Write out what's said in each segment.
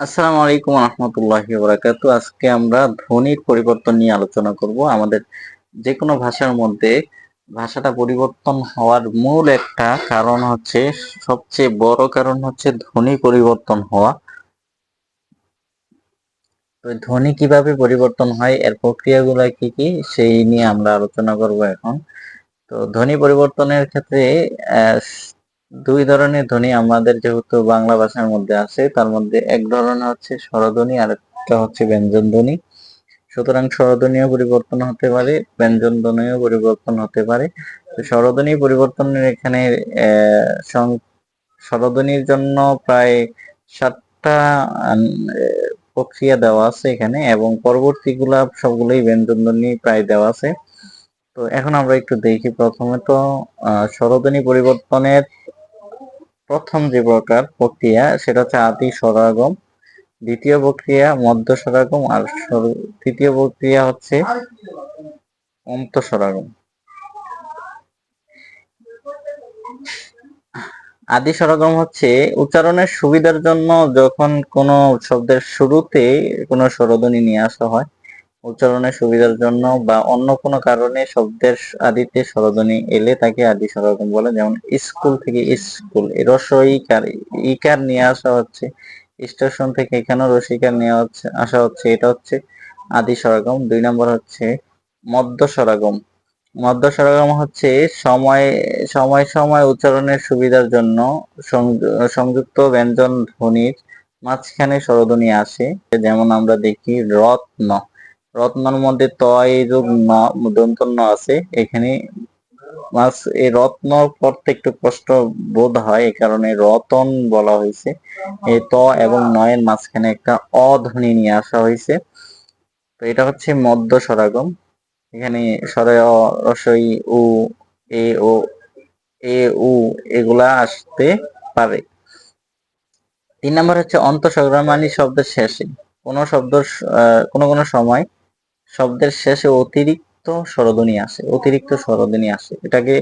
আসসালামু আলাইকুম রহমতুল্লাহি বারাকাতু আজকে আমরা ধ্বনির পরিবর্তন নিয়ে আলোচনা করব। আমাদের যে কোনো ভাষার মধ্যে ভাষাটা পরিবর্তন হওয়ার মূল একটা কারণ হচ্ছে, সবচেয়ে বড় কারণ হচ্ছে ধ্বনি পরিবর্তন হওয়া। তো ধ্বনি কীভাবে পরিবর্তন হয়, এর প্রক্রিয়াগুলো কি কি, সেই নিয়ে আমরা আলোচনা করব এখন। তো ধ্বনি পরিবর্তনের ক্ষেত্রে দুই ধরনের ধ্বনি আমাদের যেহেতু বাংলা ভাষার মধ্যে আছে, তার মধ্যে এক ধরনের হচ্ছে স্বরধ্বনি আর একটা হচ্ছে ব্যঞ্জন ধ্বনি। সুতরাং স্বরধ্বনিও পরিবর্তন হতে পারে, ব্যঞ্জন ধ্বনিও পরিবর্তন হতে পারে। তো স্বরধ্বনি পরিবর্তনের এখানে স্বরধ্বনির জন্য প্রায় সাতটা প্রক্রিয়া দেওয়া আছে এখানে এবং পরবর্তীগুলা সবগুলোই ব্যঞ্জন ধ্বনি প্রায় দেওয়া আছে। তো এখন আমরা একটু দেখি প্রথমে তো স্বরধ্বনি পরিবর্তনের প্রথম যে প্রকার প্রক্রিয়া, সেটা হচ্ছে আদি সরাগম দ্বিতীয় প্রক্রিয়া মধ্য সরাগম আর তৃতীয় প্রক্রিয়া হচ্ছে অন্ত সরাগম আদি সরগম হচ্ছে উচ্চারণের সুবিধার জন্য যখন কোনো শব্দের শুরুতে কোনো স্বরধ্বনি নিয়ে আসা হয় উচ্চারণের সুবিধার জন্য বা অন্য কোনো কারণে শব্দের আদিতে স্বরধ্বনি এলে তাকে আদি স্বরগম বলে, যেমন স্কুল থেকে স্কুল। রসইকার, ইকার নিয়ে আসা হচ্ছে, স্টেশন থেকে এখানেও রসিকার নিয়ে হচ্ছে, আসা হচ্ছে। এটা হচ্ছে আদি স্বরগম দুই নম্বর হচ্ছে মধ্য স্বরাগম মধ্য স্বরাগম হচ্ছে সময় সময় সময় উচ্চারণের সুবিধার জন্য সংযুক্ত ব্যঞ্জন ধ্বনির মাঝখানে স্বরধ্বনি আসে। যেমন আমরা দেখি রত্ন। রত্নর মধ্যে ত এই যোগ আছে। এখানে মাছ এই রত্ন পড়তে একটু কষ্ট বোধ হয়, এই কারণে রতন বলা হয়েছে। এই ত এবং নয়ের মাঝখানে একটা অধ্বনি নিয়ে আসা হয়েছে। তো এটা হচ্ছে মধ্য সরাগম এখানে রসই উ, এ, ও, এ, উ এগুলা আসতে পারে। তিন নম্বর হচ্ছে অন্ত সংগ্রামানি শব্দের শেষে। কোন শব্দ কোন কোন সময় শব্দের শেষে অতিরিক্ত স্বরধ্বনি আসে, অতিরিক্ত স্বরধ্বনি আসে। এটাকে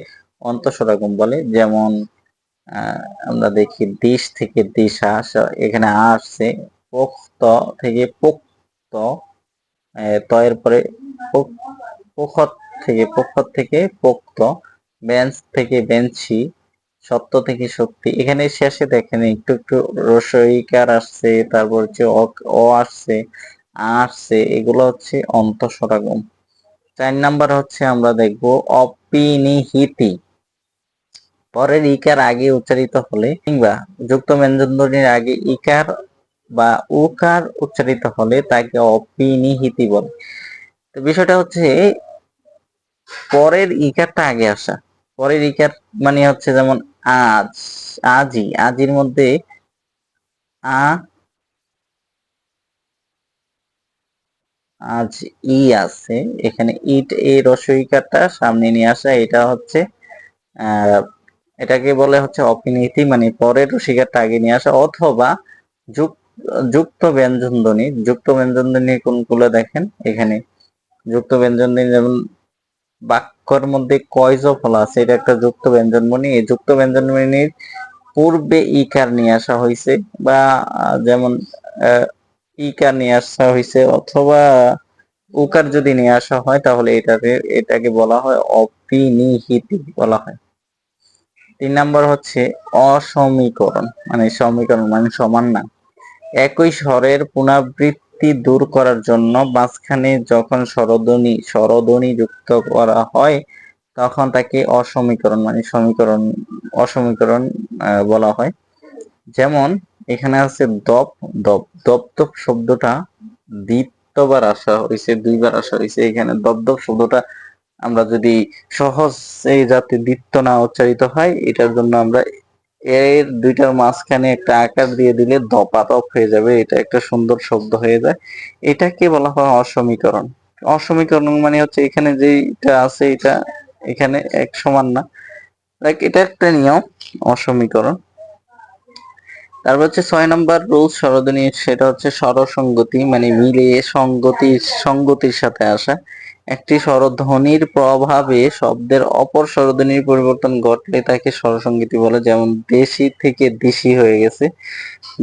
অন্তঃস্বরাগম বলে। যেমন আমরা দেখি দিশ থেকে দিশা এখানে আসছে, পোক্ত থেকে পোক্ত তয়ের পরে পোখত থেকে পোখত থেকে পোক্ত, বেঞ্চ থেকে বেঞ্চি সত্য থেকে শক্তি। এখানে শেষে দেখেন, একটু একটু রসইকার আসছে, তারপর হচ্ছে অ আসছে। আসছে এগুলো হচ্ছে অন্তঃসরাগম চার নাম্বার হচ্ছে আমরা দেখব অপিনিহিতি। পরের ইকার আগে উচ্চারিত হলে কিংবা যুক্ত ব্যঞ্জনধ্বনির আগে ইকার বা উকার উচ্চারিত হলে তাকে অপিনিহিতি বলে। তো বিষয়টা হচ্ছে পরের ইকারটা আগে আসা। পরের ইকার মানে হচ্ছে যেমন আজ আজই আজির মধ্যে আ আজ ই আছে। এখানে ইট, এই রসইকারটা সামনে নিয়ে আসা, এটা হচ্ছে এটাকে বলে হচ্ছে অপিনীতি মানে পরের রসিকারটা আগে নিয়ে আসা, অথবা যুক্ত ব্যঞ্জন ধ্বনি যুক্ত ব্যঞ্জন ধ্বনি কোনগুলো দেখেন? এখানে যুক্ত ব্যঞ্জন ধ্বনি যেমন বাক্যর মধ্যে কয়জ ফলা আছে, এটা একটা যুক্ত ব্যঞ্জন ধ্বনি এই যুক্ত ব্যঞ্জন ধ্বনির পূর্বে ইকার নিয়ে আসা হয়েছে বা যেমন ইকার নিয়ে আসা হয়েছে অথবা উকার যদি নিয়ে আসা হয়, তাহলে এটাকে এটাকে বলা হয় অপিনিহিতি বলা হয়। তিন নাম্বার হচ্ছে অসমীকরণ মানে সমীকরণ মানে সমান না। একই স্বরের পুনরাবৃত্তি দূর করার জন্য মাঝখানে যখন স্বরধ্বনি স্বরধ্বনি যুক্ত করা হয়, তখন তাকে অসমীকরণ মানে সমীকরণ, অসমীকরণ বলা হয়। যেমন এখানে আছে দপ দপ দপ দপ শব্দটা দ্বিতীয়বার আসা হয়েছে দুইবার আসা হয়েছে এখানে দপ দপ শব্দটা আমরা যদি সহজ এই যাতে দ্বিত্ব না উচ্চারিত হয়, এটার জন্য আমরা এর দুইটার মাঝখানে একটা আকার দিয়ে দিলে দপাতপ হয়ে যাবে, এটা একটা সুন্দর শব্দ হয়ে যায়। এটাকে বলা হয় অসমীকরণ। অসমীকরণ মানে হচ্ছে এখানে যেটা আছে, এটা এখানে এক সমান না। এটা একটা নিয়ম, অসমীকরণ। তারপর হচ্ছে ছয় নম্বর রুলস স্বরধ্বনি সেটা হচ্ছে স্বরসঙ্গতি মানে মিলে সঙ্গতি, সঙ্গতির সাথে আসা। একটি স্বরধ্বনির প্রভাবে শব্দের অপর স্বরধ্বনির পরিবর্তন ঘটলে তাকে স্বরসঙ্গীতি বলে, যেমন দেশি থেকে দেশি হয়ে গেছে,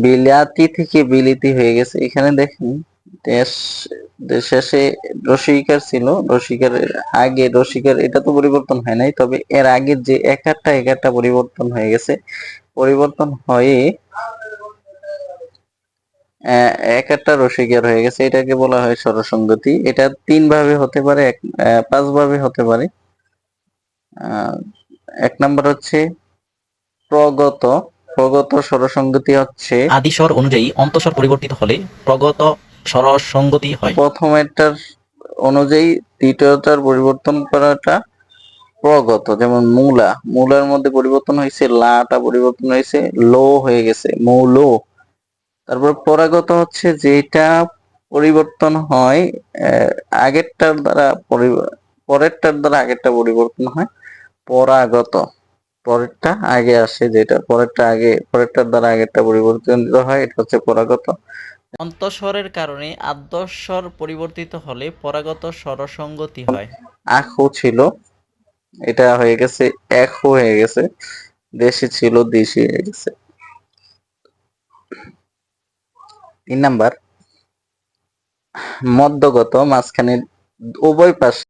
বিলাতি থেকে বিলিতি হয়ে গেছে। এখানে দেখেন, দেশ শেষে রসিকার ছিল রসিকারের আগে, রসিকার, এটা তো পরিবর্তন হয় নাই, তবে এর আগে যে একারটা একারটা পরিবর্তন হয়ে গেছে পরিবর্তন হয়ে এক একটা রসিকার হয়ে গেছে। এটাকে বলা হয় স্বরসঙ্গতি। এটা তিন ভাবে হতে পারে এক পাঁচ ভাবে হতে পারে। আহ, এক নম্বর হচ্ছে প্রগত। প্রগত স্বরসঙ্গতি হচ্ছে আদিস্বর অনুযায়ী অন্তঃস্বর পরিবর্তিত হলে প্রগত স্বরসঙ্গতি হয়। প্রথমেরটার অনুযায়ী দ্বিতীয়টার পরিবর্তন করাটা প্রগত যেমন মূলা। মূলার মধ্যে পরিবর্তন হয়েছে লাটা পরিবর্তন হয়েছে লো হয়ে গেছে মৌল। তারপর পরাগত হচ্ছে যেটা পরিবর্তন হয় আগেরটার দ্বারা পরেরটার দ্বারা আগেরটা পরিবর্তন হয় পরাগত। পরেরটা আগে আসে যেটা পরেরটা আগে পরেরটার দ্বারা আগেরটা পরিবর্তিত হয় এটা হচ্ছে পরাগত। অন্তঃস্বরের কারণে আদ্যস্বর পরিবর্তিত হলে পরাগত স্বরসঙ্গতি হয়। আখু ছিল এটা হয়ে গেছে এক হয়ে গেছে। দেশে ছিল, দেশি হয়ে গেছে। তিন নাম্বার, মধ্যগত মাঝখানে উভয় পাশে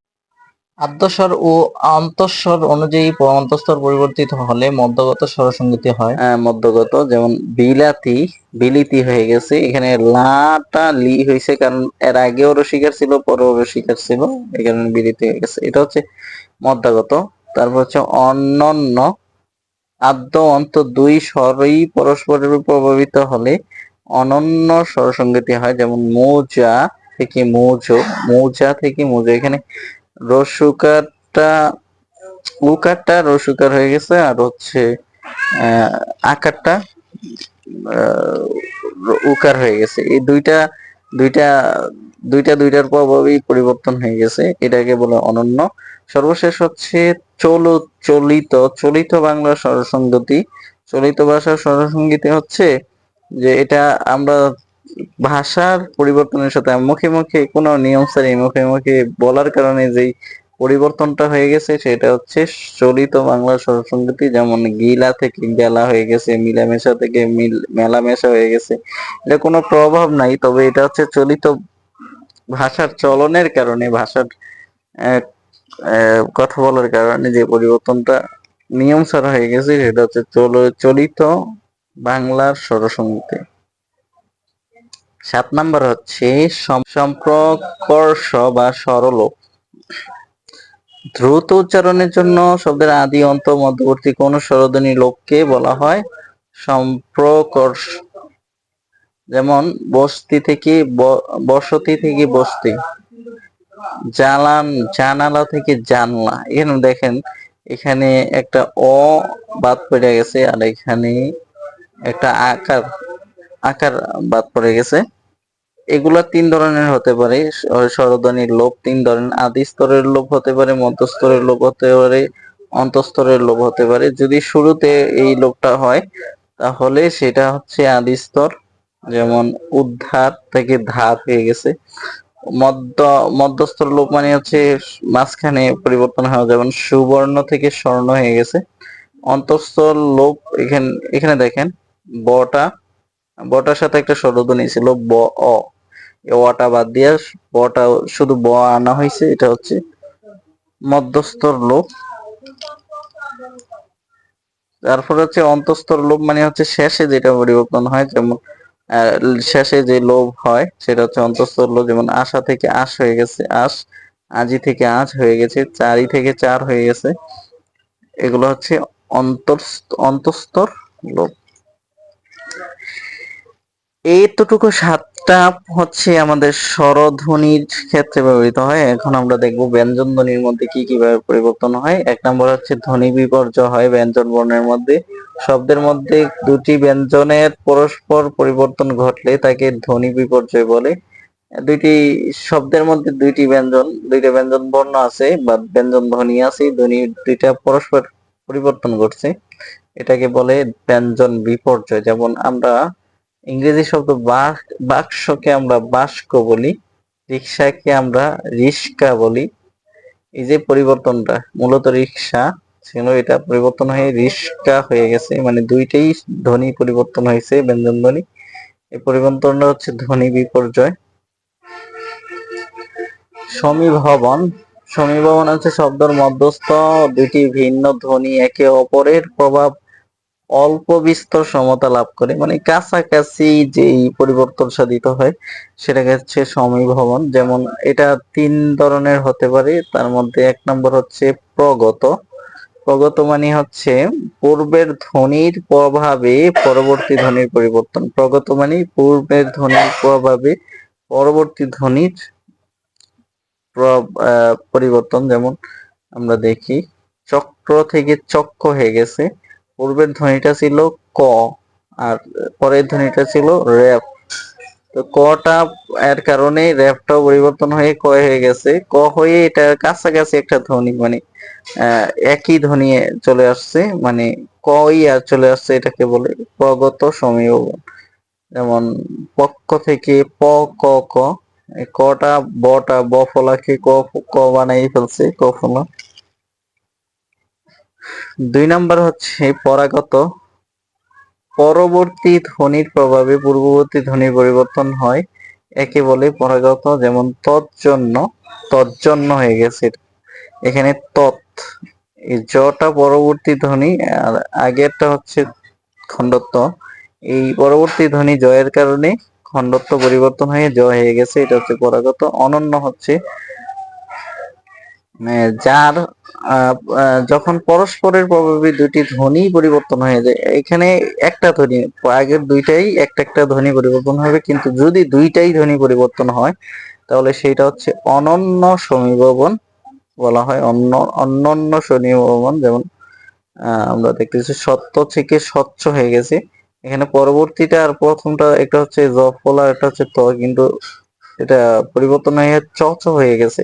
আদ্যস্বর ও অন্তঃস্বর অনুযায়ী অন্তঃস্তর পরিবর্তিত হলে মধ্যগত স্বরসঙ্গতি হয়। আহ, মধ্যগত যেমন বিলাতি বিলিতি হয়ে গেছে। এখানে লাটা লি হয়েছে কারণ এর আগেও রসিকার ছিল পরেও রসিকার ছিল। এই কারণে বিলিতি হয়ে গেছে। এটা হচ্ছে মধ্যগত। তারপর হচ্ছে অনন্য। আদ্য অন্ত দুই স্বরই পরস্পরের প্রভাবিত হলে অনন্য স্বরসঙ্গতি হয় যেমন মৌজা থেকে মৌজো মৌজা থেকে মৌজো। এখানে রসুকারটা, উকারটা রসুকার হয়ে গেছে আর হচ্ছে আকারটা উকার হয়ে গেছে। এই দুইটা দুইটা দুইটা, দুইটার প্রভাবেই পরিবর্তন হয়ে গেছে। এটাকে বলে অনন্য। সর্বশেষ হচ্ছে চল, চলিত চলিত বাংলা স্বরসঙ্গতি চলিত ভাষার স্বরসঙ্গীতি হচ্ছে যে এটা আমরা ভাষার পরিবর্তনের সাথে মুখে মুখে কোনো নিয়ম সারি মুখে মুখে বলার কারণে যেই পরিবর্তনটা হয়ে গেছে সেটা হচ্ছে চলিত বাংলা স্বরসঙ্গতি যেমন গিলা থেকে গেলা হয়ে গেছে, মিলামেশা থেকে মিল, মেলামেশা হয়ে গেছে, এটা কোনো প্রভাব নাই। তবে এটা হচ্ছে চলিত ভাষার চলনের কারণে, ভাষার কথা বলার কারণে যে পরিবর্তনটা নিয়ম ছাড়া হয়ে গেছে সেটা হচ্ছে চল- চলিত বাংলার স্বরসঙ্গীতে সাত নাম্বার হচ্ছে সম- সম্প্রকর্ষ বা সরলোপ দ্রুত উচ্চারণের জন্য শব্দের আদি, অন্ত, মধ্যবর্তী কোন স্বরধ্বনি লোককে বলা হয় সম্প্রকর্ষ। যেমন, বস্তি থেকে বসতি থেকে বস্তি, জালান জানালা থেকে জানলা। এখানে দেখেন, এখানে একটা অ বাদ পড়ে গেছে আর এখানে একটা আকার আকার বাদ পড়ে গেছে। এগুলা তিন ধরনের হতে পারে স্বরধ্বনির লোপ তিন ধরনের, আদি স্তরের লোপ হতে পারে মধ্যস্তরের লোপ হতে পারে অন্তঃস্তরের লোপ হতে পারে। যদি শুরুতে এই লোপটা হয়, তাহলে সেটা হচ্ছে আদি স্তর, যেমন উদ্ধার থেকে ধার হয়ে গেছে। মধ্য মধ্যস্তর লোপ মানে হচ্ছে মাঝখানে পরিবর্তন হয়, যেমন সুবর্ণ থেকে স্বর্ণ হয়ে গেছে। অন্তঃস্তর লোপ এখানে এখানে দেখেন, বটা, বটার সাথে একটা স্বরধ্বনি ছিল, ব, অ। অটা বাদ দিয়ে বটা শুধু ব আনা হয়েছে এটা হচ্ছে মধ্যস্তর লোপ তারপর হচ্ছে অন্তঃস্তর লোভ মানে হচ্ছে শেষে যেটা পরিবর্তন হয়, যেমন শেষে যে লোভ হয়, সেটা হচ্ছে অন্তঃস্তর লোভ যেমন আশা থেকে আশ হয়ে গেছে, আশ, আজি থেকে আজ হয়ে গেছে, চারি থেকে চার হয়ে গেছে। এগুলো হচ্ছে অন্তঃস্তর লোভ এইতটুকু সাতটা হচ্ছে আমাদের স্বরধ্বনির ক্ষেত্রে ব্যবহৃত হয়। এখন আমরা দেখব ব্যঞ্জন ধ্বনির মধ্যে কি কীভাবে পরিবর্তন হয়। এক নম্বর হচ্ছে ধ্বনি বিপর্যয় হয় ব্যঞ্জন বর্ণের মধ্যে। শব্দের মধ্যে দুটি ব্যঞ্জনের পরস্পর পরিবর্তন ঘটলে তাকে ধ্বনি বিপর্যয় বলে। দুইটি শব্দের মধ্যে দুইটি ব্যঞ্জন, দুইটা ব্যঞ্জন বর্ণ আছে বা ব্যঞ্জন ধ্বনি আছে, ধ্বনি দুইটা পরস্পর পরিবর্তন ঘটছে। এটাকে বলে ব্যঞ্জন বিপর্যয়। যেমন আমরা ইংরেজি শব্দ বাক- বাক্সকে আমরা বাস্ক বলি রিক্সাকে আমরা রিস্কা বলি। এই যে পরিবর্তনটা, মূলত রিক্সা এটা পরিবর্তন হয়ে রিস্কা হয়ে গেছে মানে দুইটাই ধ্বনি পরিবর্তন হয়েছে, ব্যঞ্জন ধ্বনি। এই পরিবর্তনটা হচ্ছে ধ্বনি বিপর্যয়। সমীভবন সমীভবন হচ্ছে শব্দের মধ্যস্থ, দুইটি ভিন্ন ধ্বনি, একে অপরের প্রভাব অল্প বিস্তর সমতা লাভ করে মানে কাছাকাছি যেই পরিবর্তন সাধিত হয়, সেটাকে হচ্ছে সমীভবন। যেমন এটা তিন ধরনের হতে পারে, তার মধ্যে এক নম্বর হচ্ছে প্রগত। প্রগত মানে হচ্ছে পূর্বের ধ্বনির প্রভাবে পরবর্তী ধ্বনির পরিবর্তন। প্রগত মানে পূর্বের ধ্বনির প্রভাবে পরবর্তী ধ্বনির পরিবর্তন। যেমন আমরা দেখি, চক্র থেকে চক্ক হয়ে গেছে। পূর্বের ধ্বনিটা ছিল ক, আর পরের ধ্বনিটা ছিল র্যাপ। তো কটা, এর কারণে র্যাপটাও পরিবর্তন হয়ে ক হয়ে গেছে। ক হয়ে এটা কাছাকাছি একটা ধ্বনি মানে একই ধ্বনি চলে আসছে মানে কই আর চলে আসছে এটাকে বলে প্রগত সমীবন যেমন পক্ষ থেকে প, ক ক কটা বটা ব ক ক বানাই ফেলছে, ক ফলা। দুই নাম্বার হচ্ছে পরাগত। পরবর্তী ধ্বনির প্রভাবে পূর্ববর্তী ধ্বনির পরিবর্তন হয়। একে বলে পরাগত, যেমন তৎজন্য তৎজন্য হয়ে গেছে এখানে তৎ, এই জটা পরবর্তী ধ্বনি, আর আগেরটা হচ্ছে খণ্ডত্ব। এই পরবর্তী ধ্বনি জয়ের কারণে খণ্ডত্ব পরিবর্তন হয়ে, জ হয়ে গেছে, এটা হচ্ছে পরাগত। অনন্য হচ্ছে যার আহ, আহ, যখন পরস্পরের প্রভাবে দুটি ধ্বনি পরিবর্তন হয়ে যায় এখানে একটা ধ্বনি আগের দুইটাই একটা একটা ধ্বনি পরিবর্তন হবে কিন্তু যদি দুইটাই ধ্বনি পরিবর্তন হয় তাহলে সেটা হচ্ছে অনন্য সমীভবন বলা হয় অন্য অনন্য সমীভবন যেমন আমরা দেখতেছি সত্য থেকে স্বচ্ছ হয়ে গেছে। এখানে পরবর্তীটা আর প্রথমটা একটা হচ্ছে জফলা একটা হচ্ছে ত কিন্তু এটা পরিবর্তন হয়ে চ চ হয়ে গেছে।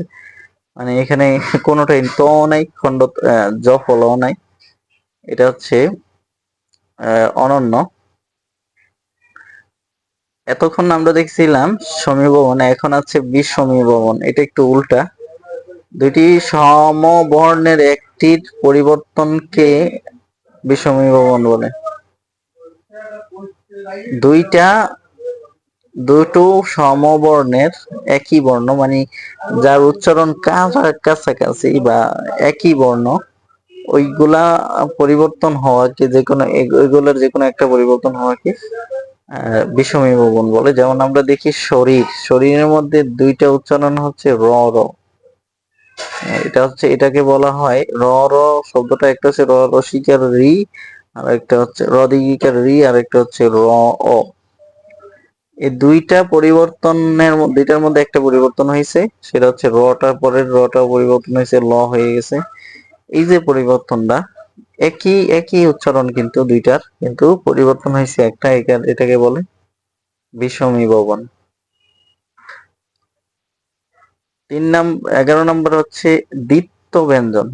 মানে এখানে কোনোটাই ত নাই খণ্ড আহ, জফলাও নাই। এটা হচ্ছে অনন্য। এতক্ষণ আমরা দেখছিলাম সমীভবন এখন আছে বিষমীভবন এটা একটু উল্টা। দুইটি সমবর্ণের একটির পরিবর্তনকে বিষমীভবন বলে। দুইটা দুটো সমবর্ণের একই বর্ণ মানে যার উচ্চারণ কাছা- কাছাকাছি বা একই বর্ণ ওইগুলা পরিবর্তন হওয়াকে যে কোনো এগ- ওইগুলোর যে কোনো একটা পরিবর্তন হওয়াকে আহ, বিষমীভবন বলে। যেমন আমরা দেখি শরীর শরীরের মধ্যে দুইটা উচ্চারণ হচ্ছে র র। এটা হচ্ছে এটাকে বলা হয় র র শব্দটা একটা হচ্ছে র রসিকার রি আর একটা হচ্ছে র রি আর একটা হচ্ছে র অ। এই দুইটা পরিবর্তনের দুইটার মধ্যে একটা পরিবর্তন হয়েছে সেটা হচ্ছে রটার পরের রটা পরিবর্তন হয়েছে ল হয়ে গেছে। এই যে পরিবর্তনটা, একই একই উচ্চারণ কিন্তু দুইটার, কিন্তু পরিবর্তন হয়েছে একটা এটাকে বলে বিষমী ভবন। তিন নাম, এগারো নম্বর হচ্ছে দ্বিত্ব ব্যঞ্জন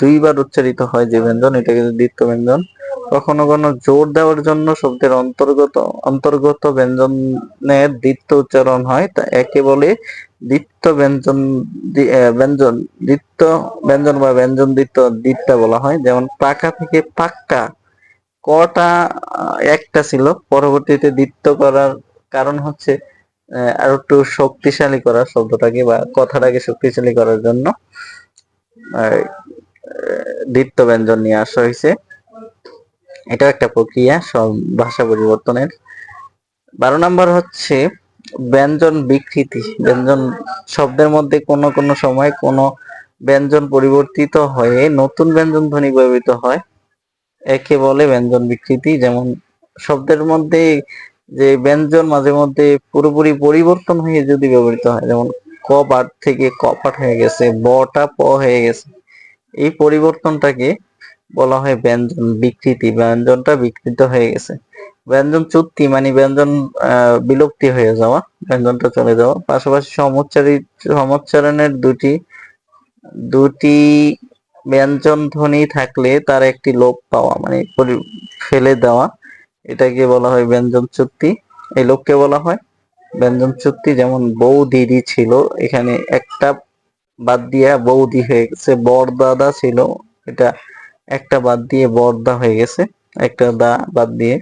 দুইবার উচ্চারিত হয় যে ব্যঞ্জন, এটাকে দ্বিত্ব ব্যঞ্জন কখনো কখনো জোর দেওয়ার জন্য শব্দের অন্তর্গত অন্তর্গত ব্যঞ্জনের দ্বিত্ব উচ্চারণ হয়। তা একে বলে দ্বিত্ব ব্যঞ্জন ব্যঞ্জন। দ্বিত্ব ব্যঞ্জন বা ব্যঞ্জন দ্বিত্ব দ্বিত্বা বলা হয়। যেমন পাকা থেকে পাক্কা। কটা একটা ছিল। পরবর্তীতে দ্বিত্ব করার কারণ হচ্ছে আর একটু শক্তিশালী করা শব্দটাকে বা কথাটাকে শক্তিশালী করার জন্য দ্বিত্ব ব্যঞ্জন নিয়ে আসা হয়েছে। এটাও একটা প্রক্রিয়া, সব ভাষা পরিবর্তনের। বারো নম্বর হচ্ছে ব্যঞ্জন বিকৃতি। ব্যঞ্জন শব্দের মধ্যে কোনো কোনো সময় কোনো ব্যঞ্জন পরিবর্তিত হয়ে নতুন ব্যঞ্জন ধ্বনি ব্যবহৃত হয়। একে বলে ব্যঞ্জন বিকৃতি। যেমন শব্দের মধ্যে যে ব্যঞ্জন মাঝে মধ্যে পুরোপুরি পরিবর্তন হয়ে যদি ব্যবহৃত হয়, যেমন ক পাঠ থেকে ক পাঠ হয়ে গেছে বটা প হয়ে গেছে, এই পরিবর্তনটাকে বলা হয় ব্যঞ্জন বিকৃতি, ব্যঞ্জনটা বিকৃত হয়ে গেছে। ব্যঞ্জন চুক্তি মানে ব্যঞ্জন বিলুপ্তি হয়ে যাওয়া, ব্যঞ্জনটা চলে যাওয়া। পাশাপাশি সমুচ্চারিত সমুচ্চারণের দুটি দুটি ব্যঞ্জন ধ্বনি থাকলে তার একটি লোপ পাওয়া মানে ফেলে দেওয়া, এটাকে বলা হয় ব্যঞ্জন চুক্তি। এই লোককে বলা হয় ব্যঞ্জন চুক্তি। যেমন বউ, দিদি ছিল, এখানে একটা বাদ দিয়ে বৌদি হয়ে গেছে বরদাদা ছিল, এটা একটা বাদ দিয়ে বরদা হয়ে গেছে একটা দা বাদ দিয়ে।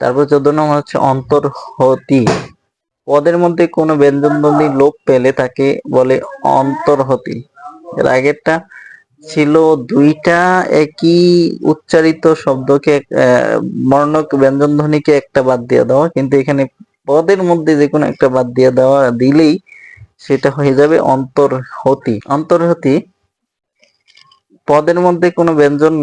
তারপর চোদ্দ নম্বর হচ্ছে অন্তর্হতি। পদের মধ্যে কোনো ব্যঞ্জনধ্বনি লোপ পেলে তাকে বলে অন্তর্হতি। এর আগেরটা ছিল দুইটা একই উচ্চারিত শব্দকে আহ, বর্ণ ব্যঞ্জন ধ্বনিকে একটা বাদ দিয়ে দেওয়া কিন্তু এখানে পদের মধ্যে যে কোনো একটা বাদ দিয়ে দেওয়া দিলেই সেটা হয়ে যাবে অন্তর্হতি। অন্তর্হতি পদের মধ্যে কোনো ব্যঞ্জন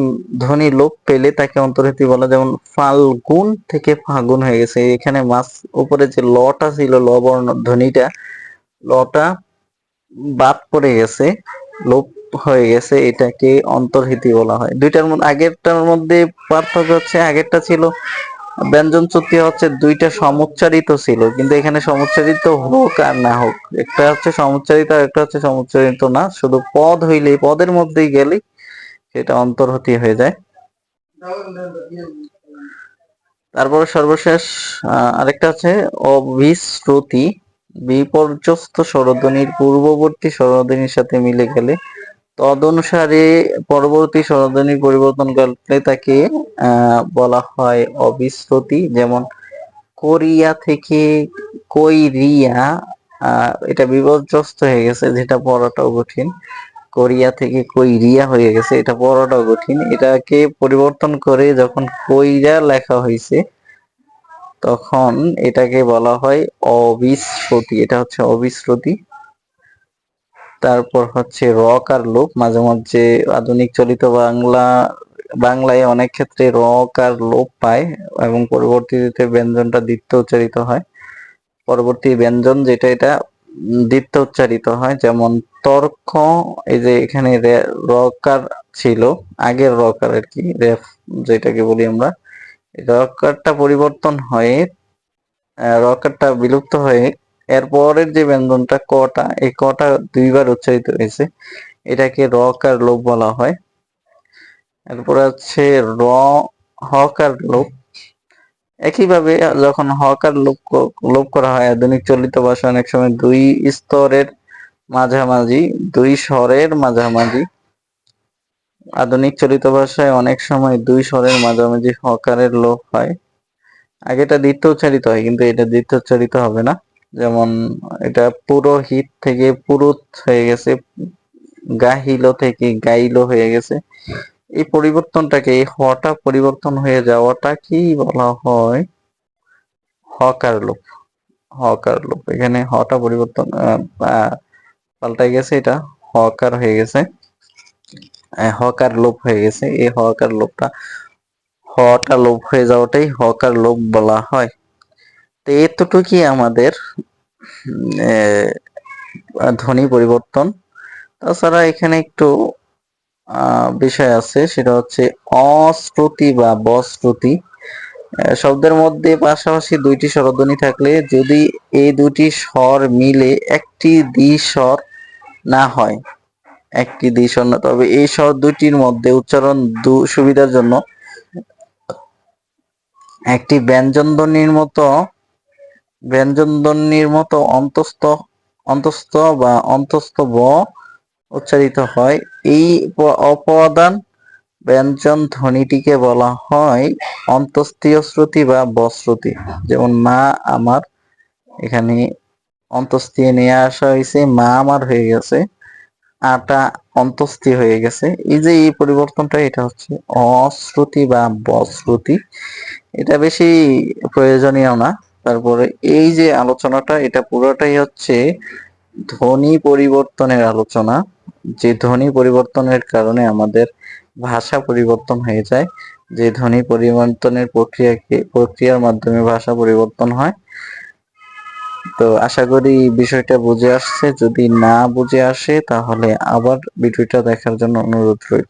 ধ্বনি লোপ পেলে তাকে অন্তর্হতি বলা যেমন ফাল্গুন থেকে ফাগুন হয়ে গেছে। এখানে মাছ উপরে যে লটা ছিল ল বর্ণ ধ্বনিটা, লটা বাদ পড়ে গেছে, লোপ হয়ে গেছে, এটাকে অন্তর্হিতি বলা হয়। দুইটার মধ্যে, আগেরটার মধ্যে পার্থক্য হচ্ছে, আগেরটা ছিল ব্যঞ্জন চুক্তি হচ্ছে দুইটা সমুচ্চারিত ছিল, কিন্তু এখানে সমুচ্চারিত হোক আর না হোক, একটা হচ্ছে সমুচ্চারিত আর একটা হচ্ছে সমুচ্চারিত না, শুধু পদ হইলেই, পদের মধ্যেই গেলে সেটা অন্তর্হতি হয়ে যায়। তারপরে সর্বশেষ আরেকটা আছে, অভিশ্রুতি, বিপর্যস্ত স্বরধ্বনির পূর্ববর্তী স্বরধ্বনির সাথে মিলে গেলে তদনুসারে পরবর্তী স্বরধ্বনির পরিবর্তন করলে তাকে বলা হয় অবিশ্রুতি। যেমন, কোরিয়া থেকে কৈরিয়া এটা বিপর্যস্ত হয়ে গেছে, যেটা পড়াটাও কঠিন। কোরিয়া থেকে কৈরিয়া হয়ে গেছে, এটা পড়াটাও কঠিন। এটাকে পরিবর্তন করে যখন কৈরা লেখা হয়েছে, তখন এটাকে বলা হয় অবিশ্রুতি। এটা হচ্ছে অবিশ্রুতি। তারপর হচ্ছে রক আর লোপ মাঝে মাঝে আধুনিক চলিত বাংলা, বাংলায় অনেক ক্ষেত্রে রক আর লোপ পায় এবং পরবর্তীতে ব্যঞ্জনটা দ্বিত্ব উচ্চারিত হয়। পরবর্তী ব্যঞ্জন যেটা, এটা দ্বিত্ব উচ্চারিত হয়, যেমন তর্ক, এই যে এখানে রকার ছিল, আগের রকার আর কি রেফ যেটাকে বলি আমরা। রকারটা পরিবর্তন হয়ে রকারটা বিলুপ্ত হয়ে এর পরের যে ব্যঞ্জনটা, কটা, এই কটা দুইবার উচ্চারিত হয়েছে, এটাকে রক আর লোপ বলা হয়। এরপরে হচ্ছে র হক আর লোপ। একইভাবে যখন হক আর লোপ লোপ করা হয়, আধুনিক চলিত ভাষা অনেক সময় দুই স্তরের মাঝামাঝি, দুই স্বরের মাঝামাঝি। আধুনিক চলিত ভাষায় অনেক সময় দুই স্বরের মাঝামাঝি হকারের লোপ হয়। আগেটা দ্বিতীয় উচ্চারিত হয়, কিন্তু এটা দ্বিতীয় উচ্চারিত হবে না। যেমন এটা পুরোহিত থেকে পুরুত হয়ে গেছে, গাহিল থেকে গাইলো হয়ে গেছে। এই পরিবর্তনটাকে, এই হটা পরিবর্তন হয়ে যাওয়াটা কি বলা হয়? হকার লোপ। হকার লোপ। এখানে হটা পরিবর্তন পাল্টাই গেছে এটা। হকার হয়ে গেছে। হকার লোপ হয়ে গেছে। এই হকার লোপটা হটা লোপ হয়ে যাওয়াটাই হকার লোপ বলা হয়। তো এতটুকুই আমাদের ধ্বনি পরিবর্তন। তাছাড়া এখানে একটু বিষয় আছে, সেটা হচ্ছে অশ্রুতি বা বশ্রুতি। শব্দের মধ্যে পাশাপাশি দুইটি স্বরধ্বনি থাকলে যদি এই দুটি স্বর মিলে একটি দ্বিস্বর না হয়, একটি দ্বিস্বর না, তবে এই স্বর দুটির মধ্যে উচ্চারণ দু- সুবিধার জন্য। একটি ব্যঞ্জনধ্বনির মতো ব্যঞ্জনধ্বনির মতো অন্তস্থ অন্তস্থ বা অন্তস্থ ব উচ্চারিত হয়। এই অপদান ব্যঞ্জন ধ্বনিটিকে বলা হয় অন্তস্থীয় শ্রুতি বা বশ্রুতি। যেমন, মা আমার, এখানে অন্তস্থিয়ে নিয়ে আসা হয়েছে, মা আমার হয়ে গেছে, আটা অন্তস্থি হয়ে গেছে। এই যে এই পরিবর্তনটা, এটা হচ্ছে অশ্রুতি বা বশ্রুতি। এটা বেশি প্রয়োজনীয় না। তারপরে এই যে আলোচনাটা, এটা পুরোটাই হচ্ছে ধ্বনি পরিবর্তনের আলোচনা। যে ধ্বনি পরিবর্তনের কারণে আমাদের ভাষা পরিবর্তন হয়ে যায়। যে ধ্বনি পরিবর্তনের প্রক্রিয়াকে, প্রক্রিয়ার মাধ্যমে ভাষা পরিবর্তন হয়। তো আশা করি বিষয়টা বুঝে আসছে। যদি না বুঝে আসে, তাহলে আবার ভিডিওটা দেখার জন্য অনুরোধ রইল।